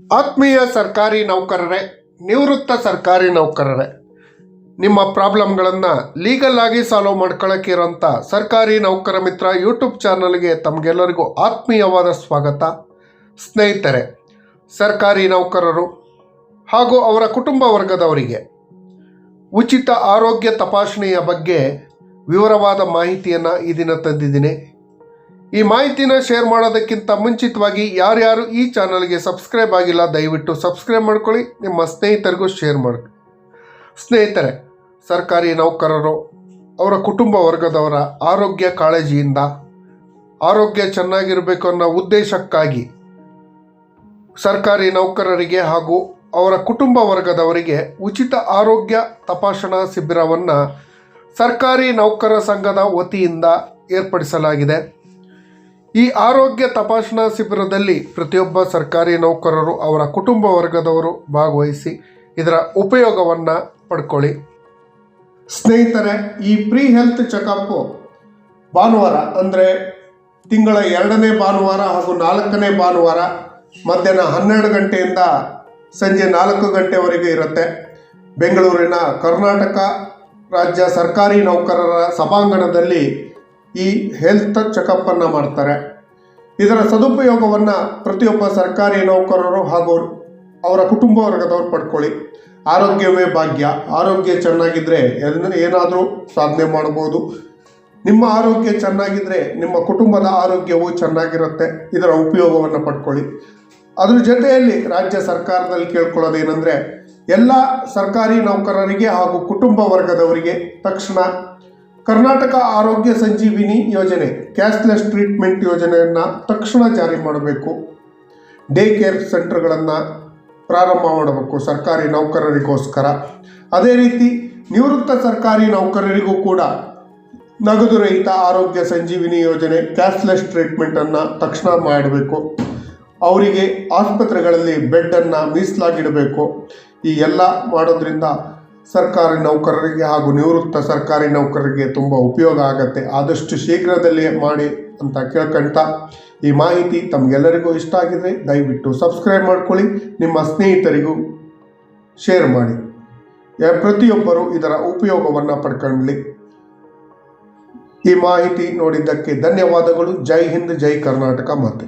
ಆತ್ಮೀಯ ಸರ್ಕಾರಿ ನೌಕರರೇ, ನಿವೃತ್ತ ಸರ್ಕಾರಿ ನೌಕರರೇ, ನಿಮ್ಮ ಪ್ರಾಬ್ಲಮ್ಗಳನ್ನು ಲೀಗಲ್ ಆಗಿ ಸಾಲ್ವ್ ಮಾಡ್ಕೊಳ್ಳೋಕೆ ಇರೋಂಥ ಸರ್ಕಾರಿ ನೌಕರ ಮಿತ್ರ ಯೂಟ್ಯೂಬ್ ಚಾನಲ್ಗೆ ತಮಗೆಲ್ಲರಿಗೂ ಆತ್ಮೀಯವಾದ ಸ್ವಾಗತ. ಸ್ನೇಹಿತರೆ, ಸರ್ಕಾರಿ ನೌಕರರು ಹಾಗೂ ಅವರ ಕುಟುಂಬ ವರ್ಗದವರಿಗೆ ಉಚಿತ ಆರೋಗ್ಯ ತಪಾಸಣೆಯ ಬಗ್ಗೆ ವಿವರವಾದ ಮಾಹಿತಿಯನ್ನು ಈ ದಿನ ತಂದಿದ್ದೀನಿ. ಈ ಮಾಹಿತಿನ ಶೇರ್ ಮಾಡೋದಕ್ಕಿಂತ ಮುಂಚಿತವಾಗಿ ಯಾರ್ಯಾರು ಈ ಚಾನಲ್ಗೆ ಸಬ್ಸ್ಕ್ರೈಬ್ ಆಗಿಲ್ಲ, ದಯವಿಟ್ಟು ಸಬ್ಸ್ಕ್ರೈಬ್ ಮಾಡ್ಕೊಳ್ಳಿ. ನಿಮ್ಮ ಸ್ನೇಹಿತರಿಗೂ ಶೇರ್ ಮಾಡಿ, ಸ್ನೇಹಿತರೆ, ಸರ್ಕಾರಿ ನೌಕರರು, ಅವರ ಕುಟುಂಬ ವರ್ಗದವರ ಆರೋಗ್ಯ ಕಾಳಜಿಯಿಂದ ಆರೋಗ್ಯ ಚೆನ್ನಾಗಿರಬೇಕು ಅನ್ನೋ ಉದ್ದೇಶಕ್ಕಾಗಿ ಸರ್ಕಾರಿ ನೌಕರರಿಗೆ ಹಾಗೂ ಅವರ ಕುಟುಂಬ ವರ್ಗದವರಿಗೆ ಉಚಿತ ಆರೋಗ್ಯ ತಪಾಸಣಾ ಶಿಬಿರವನ್ನು ಸರ್ಕಾರಿ ನೌಕರ ಸಂಘದ ವತಿಯಿಂದ ಏರ್ಪಡಿಸಲಾಗಿದೆ. ಈ ಆರೋಗ್ಯ ತಪಾಸಣಾ ಶಿಬಿರದಲ್ಲಿ ಪ್ರತಿಯೊಬ್ಬ ಸರ್ಕಾರಿ ನೌಕರರು ಅವರ ಕುಟುಂಬ ವರ್ಗದವರು ಭಾಗವಹಿಸಿ ಇದರ ಉಪಯೋಗವನ್ನು ಪಡ್ಕೊಳ್ಳಿ. ಸ್ನೇಹಿತರೆ, ಈ ಪ್ರೀ ಹೆಲ್ತ್ ಚೆಕಪ್ಪು ಭಾನುವಾರ, ಅಂದರೆ ತಿಂಗಳ ಎರಡನೇ ಭಾನುವಾರ ಹಾಗೂ ನಾಲ್ಕನೇ ಭಾನುವಾರ ಮಧ್ಯಾಹ್ನ ಹನ್ನೆರಡು ಗಂಟೆಯಿಂದ ಸಂಜೆ ನಾಲ್ಕು ಗಂಟೆವರೆಗೆ ಇರುತ್ತೆ. ಬೆಂಗಳೂರಿನ ಕರ್ನಾಟಕ ರಾಜ್ಯ ಸರ್ಕಾರಿ ನೌಕರರ ಸಭಾಂಗಣದಲ್ಲಿ ಈ ಹೆಲ್ತ್ ಚೆಕಪ್ಪನ್ನು ಮಾಡ್ತಾರೆ. ಇದರ ಸದುಪಯೋಗವನ್ನು ಪ್ರತಿಯೊಬ್ಬ ಸರ್ಕಾರಿ ನೌಕರರು ಹಾಗೂ ಅವರ ಕುಟುಂಬ ವರ್ಗದವರು ಪಡ್ಕೊಳ್ಳಿ. ಆರೋಗ್ಯವೇ ಭಾಗ್ಯ. ಆರೋಗ್ಯ ಚೆನ್ನಾಗಿದ್ದರೆ ಏನಾದರೂ ಸಾಧನೆ ಮಾಡ್ಬೋದು. ನಿಮ್ಮ ಆರೋಗ್ಯ ಚೆನ್ನಾಗಿದ್ದರೆ ನಿಮ್ಮ ಕುಟುಂಬದ ಆರೋಗ್ಯವು ಚೆನ್ನಾಗಿರುತ್ತೆ. ಇದರ ಉಪಯೋಗವನ್ನು ಪಡ್ಕೊಳ್ಳಿ. ಅದ್ರ ಜೊತೆಯಲ್ಲಿ ರಾಜ್ಯ ಸರ್ಕಾರದಲ್ಲಿ ಕೇಳ್ಕೊಳ್ಳೋದೇನೆಂದರೆ, ಎಲ್ಲ ಸರ್ಕಾರಿ ನೌಕರರಿಗೆ ಹಾಗೂ ಕುಟುಂಬ ವರ್ಗದವರಿಗೆ ತಕ್ಷಣ ಕರ್ನಾಟಕ ಆರೋಗ್ಯ ಸಂಜೀವಿನಿ ಯೋಜನೆ, ಕ್ಯಾಶ್ಲೆಸ್ ಟ್ರೀಟ್ಮೆಂಟ್ ಯೋಜನೆಯನ್ನು ತಕ್ಷಣ ಜಾರಿ ಮಾಡಬೇಕು. ಡೇ ಕೇರ್ ಸೆಂಟರ್ಗಳನ್ನು ಪ್ರಾರಂಭ ಮಾಡಬೇಕು ಸರ್ಕಾರಿ ನೌಕರರಿಗೋಸ್ಕರ. ಅದೇ ರೀತಿ ನಿವೃತ್ತ ಸರ್ಕಾರಿ ನೌಕರರಿಗೂ ಕೂಡ ನಗದು ರಹಿತ ಆರೋಗ್ಯ ಸಂಜೀವಿನಿ ಯೋಜನೆ, ಕ್ಯಾಶ್ಲೆಸ್ ಟ್ರೀಟ್ಮೆಂಟನ್ನು ತಕ್ಷಣ ಮಾಡಬೇಕು. ಅವರಿಗೆ ಆಸ್ಪತ್ರೆಗಳಲ್ಲಿ ಬೆಡ್ಡನ್ನು ಮೀಸಲಾಗಿಡಬೇಕು. ಈ ಎಲ್ಲ ಮಾಡೋದ್ರಿಂದ ಸರ್ಕಾರಿ ನೌಕರರಿಗೆ ಹಾಗೂ ನಿವೃತ್ತ ಸರ್ಕಾರಿ ನೌಕರರಿಗೆ ತುಂಬ ಉಪಯೋಗ ಆಗತ್ತೆ. ಆದಷ್ಟು ಶೀಘ್ರದಲ್ಲೇ ಮಾಡಿ ಅಂತ ಕೇಳ್ಕೊಂತ ಈ ಮಾಹಿತಿ ತಮಗೆಲ್ಲರಿಗೂ ಇಷ್ಟ ಆಗಿದೆ. ದಯವಿಟ್ಟು ಸಬ್ಸ್ಕ್ರೈಬ್ ಮಾಡ್ಕೊಳ್ಳಿ, ನಿಮ್ಮ ಸ್ನೇಹಿತರಿಗೂ ಶೇರ್ ಮಾಡಿ. ಪ್ರತಿಯೊಬ್ಬರು ಇದರ ಉಪಯೋಗವನ್ನು ಪಡ್ಕೊಳ್ಳಿ. ಈ ಮಾಹಿತಿ ನೋಡಿದ್ದಕ್ಕೆ ಧನ್ಯವಾದಗಳು. ಜೈ ಹಿಂದ್, ಜೈ ಕರ್ನಾಟಕ ಮಾತೆ.